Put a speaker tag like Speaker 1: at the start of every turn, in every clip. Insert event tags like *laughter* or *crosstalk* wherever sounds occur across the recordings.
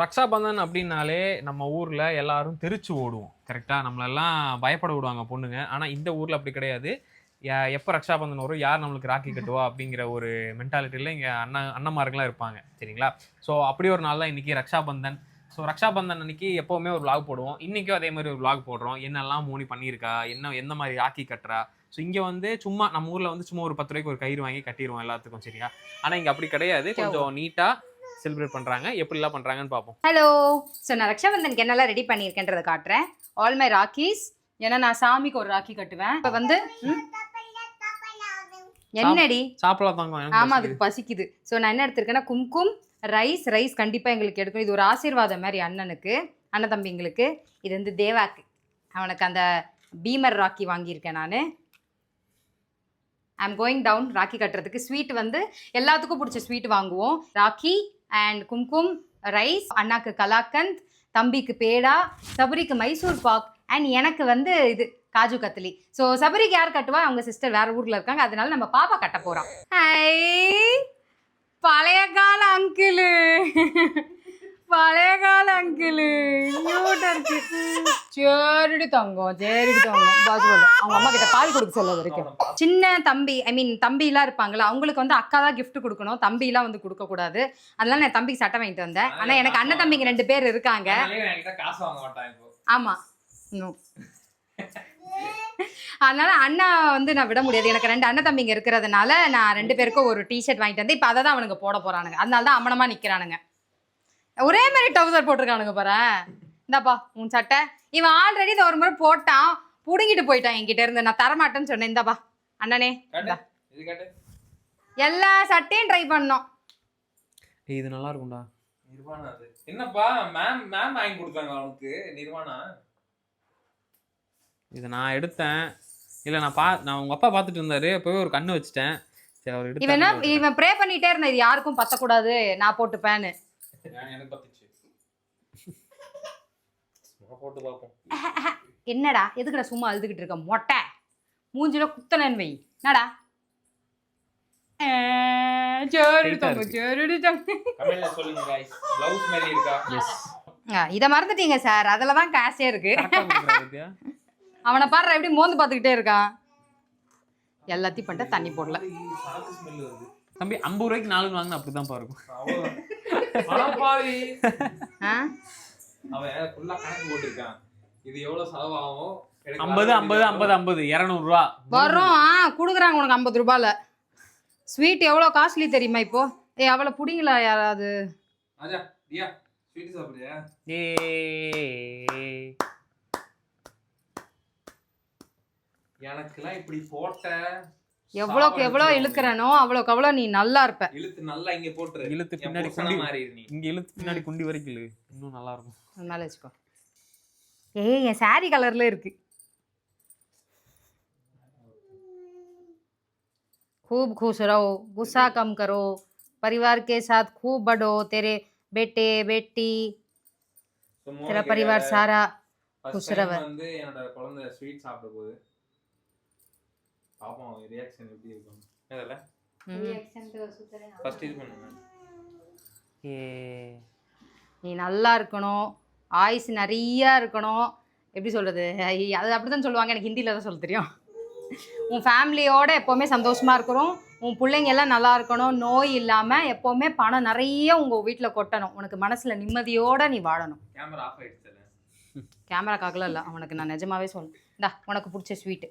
Speaker 1: ரக்ஷாபந்தன் அப்படின்னாலே நம்ம ஊர்ல எல்லாரும் தெரிச்சு ஓடுவோம். கரெக்டா நம்மளெல்லாம் பயப்பட விடுவாங்க பொண்ணுங்க. ஆனா இந்த ஊர்ல அப்படி கிடையாது. எப்ப ரக்ஷாபந்தன் வரும் யார் நம்மளுக்கு ராக்கி கட்டுவா அப்படிங்கிற ஒரு மென்டாலிட்டியில இங்க அண்ணா அண்ணன்மார்கள்லாம் இருப்பாங்க. சரிங்களா? ஸோ அப்படி ஒரு நாள் தான் இன்னைக்கு ரக்ஷாபந்தன். ஸோ ரக்ஷாபந்தன் அன்னைக்கு எப்பவுமே ஒரு vlog போடுவோம். இன்னைக்கும் அதே மாதிரி ஒரு vlog போடுறோம். என்னெல்லாம் மோனி பண்ணியிருக்கா? என்ன எந்த மாதிரி ராக்கி கட்டுறா? ஸோ இங்கே வந்து சும்மா நம்ம ஊரில் வந்து சும்மா ஒரு பத்து ரூபாய்க்கு ஒரு கயிறு வாங்கி கட்டிடுவோம் எல்லாத்துக்கும் சரியா ஆனால் இங்கே அப்படி கிடையாது. கொஞ்சம் நீட்டாக செலிப்ரேட் பண்ணுறாங்க எப்படிலாம் பண்ணுறாங்கன்னு பார்ப்போம்
Speaker 2: ஹலோ ஸோ நான் ரக்ஷாபந்தனுக்கு என்னெல்லாம் ரெடி பண்ணியிருக்கேன்றதை காட்டுறேன். ஆல் மை ராக்கீஸ் ஏன்னா நான் சாமிக்கு ஒரு ராக்கி கட்டுவேன். இப்போ வந்து? என்னடி?
Speaker 1: சாப்பிடலாம் தாங்க. எனக்கு
Speaker 2: ஆமா
Speaker 1: பசிக்குது.
Speaker 2: அதுக்கு பசிக்குது. ஸோ நான் என்ன எடுத்திருக்கேன்னா கும்கும் ரைஸ் ரைஸ் கண்டிப்பாக எங்களுக்கு எடுக்கணும். இது ஒரு ஆசீர்வாதம் மாதிரி அண்ணனுக்கு அண்ணன் தம்பிங்களுக்கு இது வந்து தேவாக்கு. அவனுக்கு அந்த பீமர் ராக்கி வாங்கியிருக்கேன் நான். ஐம் கோயிங் டவுன் ராக்கி கட்டுறதுக்கு. ஸ்வீட் வந்து எல்லாத்துக்கும் பிடிச்ச ஸ்வீட் வாங்குவோம். ராக்கி அண்ட் கும்கும் ரைஸ் அண்ணாக்கு கலாக்கந்த் தம்பிக்கு பேடா சபரிக்கு மைசூர் பாக் அண்ட் எனக்கு வந்து இது காஜு கத்திலி ஸோ சபரிக்கு யார் கட்டுவா? அவங்க சிஸ்டர் வேற ஊர்ல இருக்காங்க. அதனால நம்ம பாப்பா கட்ட போறோம். பழைய கால அங்கிளு பழைய கால அங்கிளு கியூட்டா இருக்கு. சரிடி தங்கம் சரிடி தங்கம். பாஜு அவங்க அம்மா கிட்ட பால் கொடுக்க சொல்ல வரைக்கும் சின்ன தம்பி ஐ மீன் தம்பிலாம் இருப்பாங்களா அவங்களுக்கு வந்து அக்கா தான் gift கொடுக்கணும். தம்பிலாம் வந்து கொடுக்க கூடாது. அதனால நான் தம்பிக்கு சட்டை வாங்கிட்டு வந்தேன். ஆனா எனக்கு அண்ணன் தம்பிங்க ரெண்டு பேர் இருக்காங்க. ஆமா. அதனால அண்ணா வந்து நான் விட முடியாது. எனக்கு ரெண்டு அண்ணன் தம்பிங்க இருக்கிறதுனால நான் ரெண்டு பேருக்கும் ஒரு டிஷர்ட் வாங்கிட்டு வந்து இப்போ அதை தான் அவனுங்க போட போறானுங்க. அதனால தான் அம்மனமா நிக்கிறானுங்க. ஒரே மாதிரி டவுசர் போட்டிருக்கானுங்க பாரு. இந்தாப்பா உன் சட்டை. இவன் ஆல்ரெடி இதை ஒரு முறை போட்டான். புடுங்கிட்டு போயிட்டான் என்கிட்ட இருந்து. நான் தரமாட்டேன்னு சொன்னேன். இந்தாப்பா அண்ணனே எல்லா சட்டையும் ட்ரை பண்ணோம்.
Speaker 1: இது நல்லா இருக்கும்டா.
Speaker 3: நிர்வாணா அது. என்னப்பா மேம் மேம் வாங்கி கொடுத்தாங்க அவனுக்கு. நிர்வாணா?
Speaker 1: இதை நான் எடுத்தேன். இல்லை நான் பா நான் உங்க அப்பா பார்த்துட்டு இருந்தாரு. போய் ஒரு கண்ணு வச்சுட்டேன். சரி அவர்
Speaker 2: இவன் இவன் ப்ரே பண்ணிட்டே இருந்தான். இது யாருக்கும் பத்தக்கூடாது. நான் போட்டுப்பேன்னு.
Speaker 3: எனக்கு பத்துச்சு? சும்மா போட்டு பார்ப்போம்.
Speaker 2: என்னடா? எதுக்குடா சும்மா அழுதுகிட்டு இருக்க? மொட்டை. மூஞ்சில குத்தலன்னு வை. என்னடா? இத மறந்துட்டீங்க சார் அதுல தான் காசே இருக்கு. அவனை பாடுற எப்படி மோந்து பார்த்துக்கிட்டே இருக்கான் எல்லாத்தையும் பண்ணிட்டு தண்ணி போடல.
Speaker 1: தம்பி ஐம்பது ரூபாய்க்கு நாலு வாங்கினா அப்படிதான்.
Speaker 2: ஆ?
Speaker 3: அவன் ஃபுல்லா கணக்கு போட்டிருக்கான். இது எவ்வளவு செலவாகும்
Speaker 1: ஐம்பது ஐம்பது ஐம்பது ஐம்பது இரநூறுவா.
Speaker 2: வரும் ஆ கொடுக்குறாங்க உனக்கு ஐம்பது ரூபாயில. ஸ்வீட் எவ்வளோ காஸ்ட்லி தெரியுமா இப்போ? ஏ அவளை பிடிங்களா யாராவது?
Speaker 3: ராஜா தியா ஸ்வீட் சாப்பிடுறியா?
Speaker 1: ஏ
Speaker 3: எனக்கெல்லாம் இப்படி போட்ட
Speaker 2: எவ்வளோக்கு எவ்வளோ
Speaker 3: சாவடிச்சிருவாங்க.
Speaker 2: இழுக்கிறனோ அவ்வளோக்கு அவ்வளோ நீ நல்லா இருப்ப
Speaker 3: இழுத்து நல்லா இங்க போட்டுரு
Speaker 1: இழுத்து
Speaker 3: என்
Speaker 1: பின்னாடி
Speaker 3: புருஷனா
Speaker 1: குண்டி
Speaker 3: மாறிடு நீ
Speaker 1: இங்க இழுத்து பின்னாடி குண்டி வரைக்கும் இழு. இன்னும் நல்லா இருக்கும்
Speaker 2: அது மேலே வச்சுக்கோ ஏய் என் சாரி கலர்ல இருக்கு खूब खुश रहो गुस्सा कम करो परिवार के साथ खूब बढ़ो तेरे बेटे बेटी
Speaker 3: So,
Speaker 2: तेरा
Speaker 3: மோனிகா,
Speaker 2: परिवार सारा
Speaker 3: first
Speaker 2: खुश
Speaker 3: time
Speaker 2: रहे
Speaker 3: வந்து என்னோட குழந்தை ஸ்வீட் சாப்பிட போகுது பாப்போம் ரியாக்ஷன் எப்படி இருக்கும்? அதில் ஃபர்ஸ்ட் இது பண்ணுங்க.
Speaker 1: ஏ
Speaker 2: நீ நல்லா இருக்கணும். ஆயுஸ் நிறையா இருக்கணும். எப்படி சொல்கிறது அது அப்படி தான் சொல்லுவாங்க. எனக்கு ஹிந்தியில் தான் சொல்ல தெரியும். உன் ஃபேமிலியோட எப்போவுமே சந்தோஷமாக இருக்கிறோம் உன் பிள்ளைங்க எல்லாம் நல்லா இருக்கணும். நோய் இல்லாமல் எப்போவுமே பணம் நிறைய உங்கள் வீட்டில் கொட்டணும். உனக்கு மனசில் நிம்மதியோட நீ வாழணும்.
Speaker 3: கேமரா ஆஃப் ஆயிடுச்சு
Speaker 2: கேமராக்காகலாம் இல்லை. அவனுக்கு நான் நிஜமாவே சொல்றேன் இந்தா உனக்கு பிடிச்ச ஸ்வீட்டு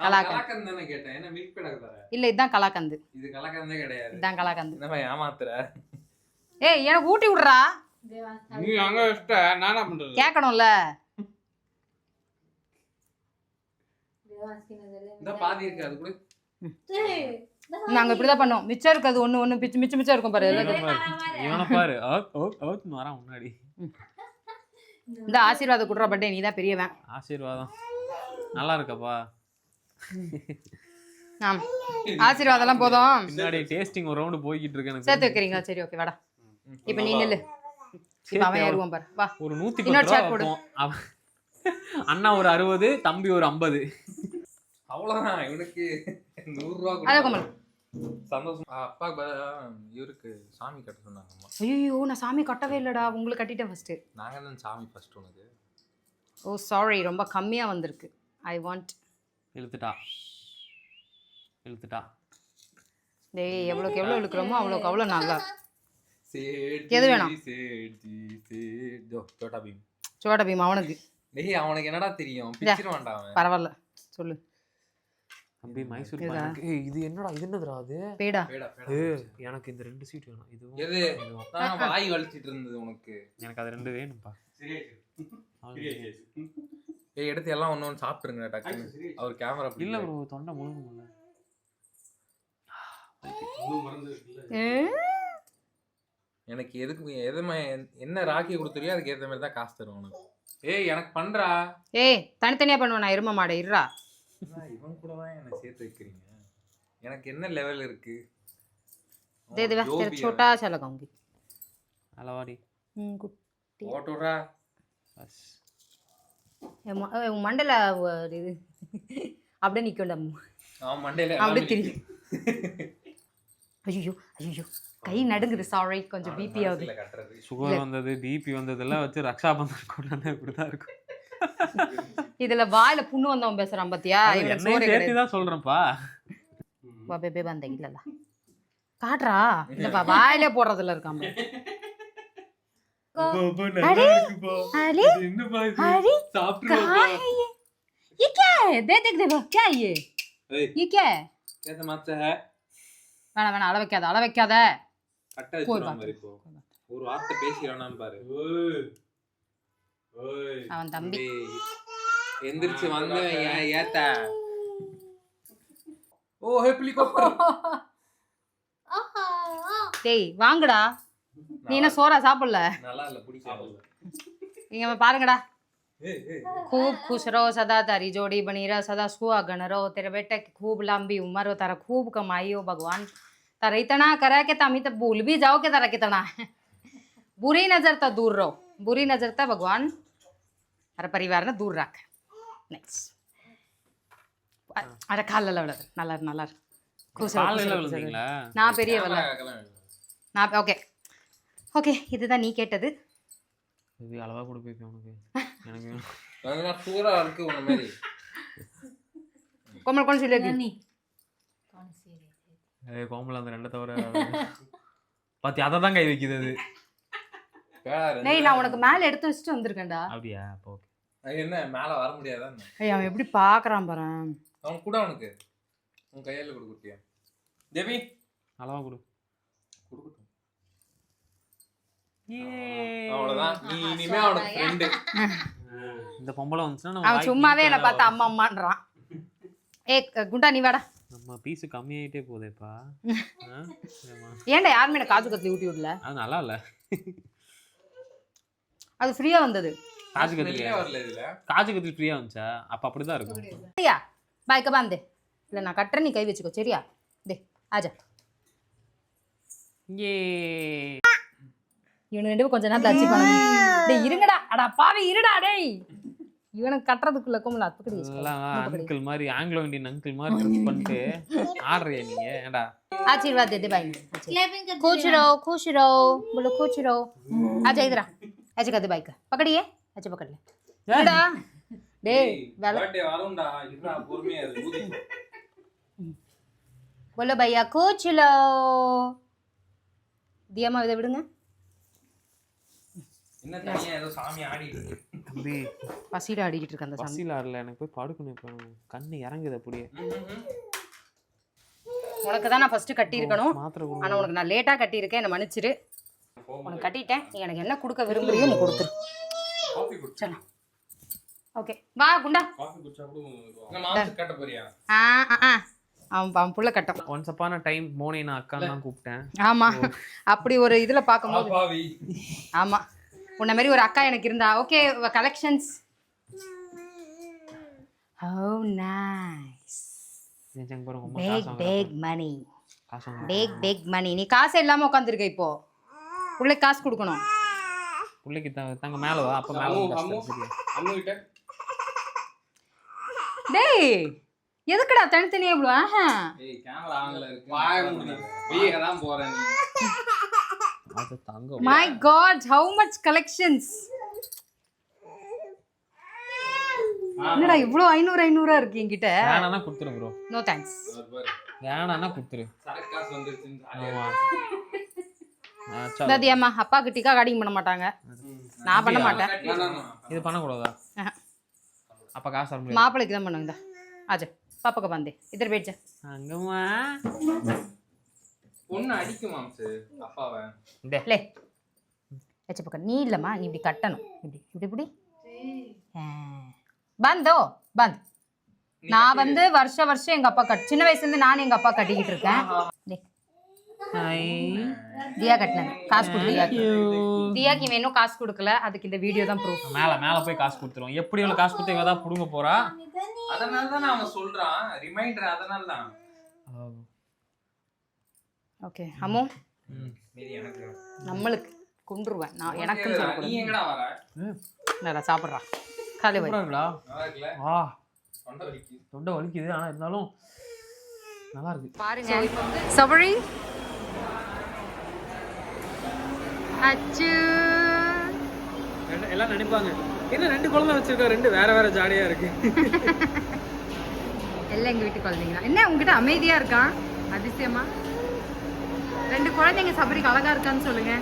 Speaker 2: கலாக்கந்த்.
Speaker 3: தானே கேட்டேன். மில்க்
Speaker 2: இல்லை இதுதான் கலாக்கந்து.
Speaker 3: இது கலாக்கந்தே கிடையாது.
Speaker 2: இதுதான் கலாக்கந்து.
Speaker 3: என்னப்பா ஏமாத்துற.
Speaker 2: ஏய் எனக்கு ஊட்டி விட்றா.
Speaker 1: நீ அங்க வச்சிட்ட. நான் என்ன பண்றது?
Speaker 2: கேட்கணும்ல
Speaker 3: இந்த பாதி இருக்கு அது கூட.
Speaker 2: நாங்கள் இப்படி தான் பண்ணுவோம் மிச்சம் இருக்கிறது ஒன்று ஒன்று பிச்சு மிச்சம் மிச்சம் இருக்கும் பாரு.
Speaker 1: இவனை பாரு. வரான் முன்னாடி.
Speaker 2: இந்த ஆசீர்வாத குடுற பட்டே நீ தான் பெரியவன்.
Speaker 1: ஆசீர்வாதம். நல்லா இருக்கப்பா.
Speaker 2: ஆசீர்வாதம்லாம் போதும்.
Speaker 1: பின்னாடி டேஸ்டிங் ஒரு ரவுண்டு போய்கிட்டு இருக்கு எனக்கு.
Speaker 2: சேர்த்து வைக்கிறீங்களா? சரி ஓகே வாடா. இப்போ நீ நில்லு. இப்போ அவன் ஏறுவான் பாரு. வா.
Speaker 1: ஒரு நூத்தி
Speaker 2: இன்னொரு போடு.
Speaker 1: அண்ணா ஒரு அறுபது தம்பி ஒரு ஐம்பது.
Speaker 3: அவ்வளவுதான். இவனுக்கு நூறு ரூபா
Speaker 2: அதான்
Speaker 3: கொடுத்தா
Speaker 2: கோமல்
Speaker 3: சந்தோஷம். அப்பா இவருக்கு சாமி கட்ட சொன்னாங்க அம்மா.
Speaker 2: ஐயோ நான் சாமி கட்டவே இல்லடா. உங்களுக்கு கட்டிட்டேன் ஃபர்ஸ்ட்
Speaker 3: நாங்க தான் சாமி உனக்கு.
Speaker 2: ஓ சாரி ரொம்ப கம்மியா வந்திருக்கு. ஐ வாண்ட்
Speaker 1: இழுத்துட்டா. இழுத்துட்டா.
Speaker 2: டேய் எவ்வளோக்கு எவ்வளோ இழுக்கிறோமோ அவ்வளோக்கு அவ்வளோ நல்லா எது வேணும்?
Speaker 3: சோட்டா பீம்.
Speaker 2: சோட பீம் அவனுக்கு.
Speaker 3: டேய் அவனுக்கு என்னடா தெரியும்? பிச்சிருவான்டா அவன்.
Speaker 2: பரவாயில்ல. சொல்லு.
Speaker 1: தம்பி மைசூர்
Speaker 2: இதா?
Speaker 1: பாக்கு. ஏய் இது என்னடா இது என்னதுடா அது?
Speaker 2: பேடா.
Speaker 1: ஏய், எனக்கு இந்த ரெண்டு சீட் வேணும். இதுவும்
Speaker 3: எது. நான் வாய் வலிச்சிட்டு இருந்தது உனக்கு.
Speaker 1: எனக்கு அது ரெண்டு வேணும்ப்பா. அவ்வளவுதான்.
Speaker 3: ஏய் எடுத்து எல்லாம் ஒண்ணு ஒண்ணு சாப்பிட்டுருங்க டக்குன்னு அவர் கேமரா
Speaker 1: இல்ல ப்ரோ தொண்டை முழுங்கும்ல
Speaker 3: எனக்கு எதுக்கு எதுமே என்ன ராக்கி கொடுத்துறியோ அதுக்கு ஏத்த மாதிரி தான் காசு தரும் உனக்கு ஏய் எனக்கு பண்றா
Speaker 2: ஏய் தனித்தனியா பண்ணுவேன் நான் எரும மாடை இருடா
Speaker 3: என்ன இவன் கூட தான் என்ன சேர்த்து வைக்கிறீங்க எனக்கு என்ன லெவல் இருக்கு
Speaker 2: दे दे
Speaker 3: जो
Speaker 2: तेरा
Speaker 3: भी है।
Speaker 2: छोटा सा लगाऊंगी
Speaker 1: அளவாடி
Speaker 2: हम्म, गुड
Speaker 3: போட்டுடுறா
Speaker 1: பஸ்
Speaker 2: ஏ, ம- ஏ, உன் மண்டல ஒரு இது. அப்படியே
Speaker 3: மண்டையில
Speaker 2: அப்படியே தெரியும் ஐயோ ஐயோ கை நடுங்குது சாரி கொஞ்சம் பிபி ஆகுது.
Speaker 1: சுகர் வந்தது பிபி வந்ததெல்லாம் வச்சு ரக்ஷா பந்தன் கொண்டாந்து இப்படிதான் இருக்கும்.
Speaker 2: இதுல வாயில புண்ணு வந்தவன் பேசுறான் பாத்தியா?
Speaker 1: தான் சொல்றேன்ப்பா.
Speaker 2: பேபே வந்த இல்லல்ல காட்டுறா. இல்லப்பா வாயில போடுறதுல இருக்கான். ये ये क्या है दे देख देखो क्या है ये
Speaker 3: ஏய்
Speaker 2: ये क्या है
Speaker 3: கேத்த மாச்ச
Speaker 2: வேணாம் வேணாம் அள வைக்காத அள வைக்காத
Speaker 3: கட்ட
Speaker 2: कोई
Speaker 3: வச்சிருவான்
Speaker 2: बात
Speaker 3: பாரு இப்போ ஒரு வார்த்தை பேசிறானான்னு பாரு
Speaker 2: அவன் தம்பி
Speaker 3: தம்பி, எந்திரிச்சு வந்து ஏ- ஏத்த ஓ ஹெலிகாப்டர் *laughs*
Speaker 2: டேய் வாங்குடா நீ என்ன சோறா சாப்பிடல
Speaker 3: நல்லா இல்ல பிடிக்கல
Speaker 2: இங்க பாருங்கடா
Speaker 3: ஏய் ஏய்
Speaker 2: खूब खुश रहो सदा तारी जोड़ी बनी रहो सदा सुहागन रहो तेरे बेटे की खूब लंबी उम्र हो तारा खूब कमाई हो भगवान तारा इतना करा कि तमी तो भूल भी जाओ कि तारा कितना है बुरी नजर तो दूर रहो बुरी नजर तो भगवान हर परिवार ने दूर रख नेक्स्ट अरे खा ला விட நல்லா இரு, நல்லா இரு. खुश रहो, खुश
Speaker 1: காலையில
Speaker 2: रहो, खुश रहो.
Speaker 1: விழுந்தீங்களா
Speaker 2: நான் பெரியவல்ல
Speaker 3: கேமரா
Speaker 2: நான் ஓகே ஓகே இதுதான் நீ கேட்டது.
Speaker 1: இது அளவா கூட போய் உனக்கு எனக்கு
Speaker 3: அதெல்லாம் சூறா இருக்கு உன மாதிரி.
Speaker 2: கோமல் கோன் சொல்லு. நீ.
Speaker 1: ஏய் கோமல் அந்த ரெண்ட தவிர பாத்தி அத தான் கை வைக்குது அது
Speaker 2: டேய் நான் உனக்கு மேல எடுத்து வச்சிட்டு வந்திருக்கேன்டா.
Speaker 1: அப்படியா? அப்போ ஓகே
Speaker 3: என்ன மேல வர முடியாதா
Speaker 2: ஏய் அவன் எப்படி பாக்குறான் பாரு.
Speaker 3: அவன் கூட அவனுக்கு. உன் கையில கொடு குட்டியா. தேவி.
Speaker 1: அளவா கொடு.
Speaker 3: கொடுக்கட்டும். அவ்வளவுதான். நீ இனிமே அவனுக்கு ஃப்ரெண்டு *laughs*
Speaker 1: இந்த பொம்பளை வந்துச்சுன்னா நம்ம
Speaker 2: அவன்
Speaker 1: வாய்க்கு
Speaker 2: சும்மாவே என்ன பார்த்து அம்மா அம்மான்றான் ஏ குண்டா நீ வாடா.
Speaker 1: நம்ம பீஸ் கம்மியாயிட்டே போதேப்பா? *laughs*
Speaker 2: ஏன்டா யாருமே எனக்கு காஜு கத்திலி ஊட்டி விடல?
Speaker 1: அது நல்லா இல்ல.
Speaker 2: அது ஃப்ரீயா வந்தது.
Speaker 1: காஜு கத்திரி
Speaker 3: வரல இதுல.
Speaker 1: காஜு கத்திரி ஃப்ரீயா வந்துச்சா? அப்ப அப்படிதான் இருக்கும்.
Speaker 2: சரியா? பாய்க்க பாந்தே இல்ல நான் கட்டுறேன் நீ கை வச்சுக்கோ. சரியா? டே ஆஜா
Speaker 1: ஏ
Speaker 2: இவனு ரெண்டு பேரும் கொஞ்ச நேரத்துல அச்சு பண்ணணும் டேய் இருங்கடா அடா பாவி இருடா டேய் இவனுக்கு கட்டுறதுக்குள்ள கும்பல அத்துக்கடி
Speaker 1: எல்லாம் அங்கிள் மாதிரி ஆங்கிலோ இந்தியன் அங்கிள் மாதிரி ட்ரெஸ் பண்ணிட்டு ஆடுறியா நீங்க ஏன்டா
Speaker 2: आशीर्वाद दे दे भाई खुश रहो खुश रहो बोलो खुश रहो आजा इधर आ ऐसे कर दे भाई का पकड़िए ऐसे पकड़ ले इधर आ டேய் வேலை
Speaker 3: பர்த்டே வரும்டா இதுடா பொறுமையா இரு ஊதி
Speaker 2: बोलो भैया खुश लो தியாமா இதை விடுங்க
Speaker 3: என்ன
Speaker 1: தம்பி.
Speaker 2: பசியில ஆடிக்கிட்டு இருக்க அந்த சாமி.
Speaker 1: பசியில் ஆடல எனக்கு போய் படுக்கணும் இப்போ. கண்ணு இறங்குது அப்படியே.
Speaker 2: உனக்கு தான் நான் ஃபர்ஸ்ட் கட்டியிருக்கணும்
Speaker 1: மாத்திரை
Speaker 2: ஆனா
Speaker 1: கொடுங்க
Speaker 2: உனக்கு நான் லேட்டா கட்டியிருக்கேன் என்னை மன்னிச்சிரு. உனக்கு கட்டிட்டேன் நீ எனக்கு என்ன கொடுக்க விரும்புறியோ நீ கொடுத்துரு.
Speaker 3: காஃபி குடிச்சு.
Speaker 2: சரி ஓகே வா குண்டா. ஆ ஆ ஆ. அவன் அவன் புள்ள கட்டும்.
Speaker 1: ஒன்ஸ் அப்பான டைம் மோனி நான் அக்கான்னு தான் கூப்பிட்டேன்.
Speaker 2: ஆமா. அப்படி ஒரு இதுல பார்க்கும்போது. ஆமா. உன்ன மாதிரி ஒரு அக்கா எனக்கு இருந்தா. Okay
Speaker 1: collections oh
Speaker 2: nice big.
Speaker 1: Big money.
Speaker 2: Big big money நீ காசு இல்லாம உட்காந்துருக்க இப்போ. பிள்ளைக்கு காசு கொடுக்கணும்.
Speaker 1: பிள்ளைக்கு தங்க மேல வா. அப்ப மேல
Speaker 2: டேய் எதுக்குடா தனித்தனியா இவ்வளோ? ஆஹா. *laughs*
Speaker 1: அது தங்கம்
Speaker 2: my God how much collections என்னடா இவ்வளோ ஐநூறு ஐநூறா இருக்கு என்கிட்ட?
Speaker 1: வேணான்னா கொடுத்துரு ப்ரோ
Speaker 2: நோ தேங்க்ஸ்
Speaker 1: வேணான்னா கொடுத்துரு.
Speaker 3: சரக்கு காசு வந்துருச்சுன்னு ஜாலியா
Speaker 1: ஆமா. ஆச்சா.
Speaker 2: தாதியம்மா அப்பாவுக்கு டிக்கா கார்டிங் பண்ண மாட்டாங்க. நான் பண்ண மாட்டேன்.
Speaker 1: இது பண்ணக்கூடாதா. அப்ப காசு வர முடியாது.
Speaker 2: மாப்பிள்ளைக்கு தான் பண்ணுங்க ஆஜா பாப்பாக்கு பந்தே இதர் பேட்
Speaker 1: அங்கம்மா
Speaker 3: பொண்ணு அடிக்குமா மாம்சு அப்பாவை.
Speaker 1: இந்த
Speaker 2: லே. வச்ச பக்கம். நீ இல்லைம்மா நீ இப்படி கட்டணும். இப்படி. இப்படி இப்படி. பந்தோ பந்த் நான் வந்து வருஷ வருஷம் எங்க அப்பா கட் சின்ன வயசுல இருந்து நானும் எங்க அப்பா கட்டிக்கிட்டு இருக்கேன். தியா கட்டினது. காசு கொடு தியாக்கு இவன் இன்னும் காசு கொடுக்கல. அதுக்கு இந்த வீடியோ தான் ப்ரூஃப்
Speaker 1: மேல மேல போய் காசு கொடுத்துரும். எப்படி இவ்வளவு காசு கொடுத்து இவ தான் புடுங்க போறா?
Speaker 3: அதனால தான் அவன் சொல்றான். ரிமைண்டர் அதனால தான்
Speaker 2: ஓகே. அம்மோ? நம்மளுக்கு கொண்டுருவேன் நான் எனக்குன்னு
Speaker 3: நீ
Speaker 2: சொல்லக்கூடாது நல்லா சாப்பிட்றா. காலை வை
Speaker 1: சூப்பரா இருக்குடா
Speaker 3: நல்லா இருக்குல்ல?
Speaker 1: ஆ.
Speaker 3: தொண்டை வலிக்குது
Speaker 1: தொண்டை வலிக்குது ஆனா இருந்தாலும் நல்லா இருக்கு.
Speaker 2: பாருங்க. சபரி அச்சு.
Speaker 1: எல்லாம் நினைப்பாங்க என்ன ரெண்டு குழந்தை வச்சிருக்க ரெண்டு வேற வேற ஜாலியா இருக்கு. *laughs*
Speaker 2: எல்லாம் எங்க வீட்டு குழந்தைங்க தான் என்ன உங்ககிட்ட அமைதியா இருக்கான் அதிசயமா? ரெண்டு குழந்தைங்க சபரிக்கு அழகா இருக்கான்னு சொல்லுங்க.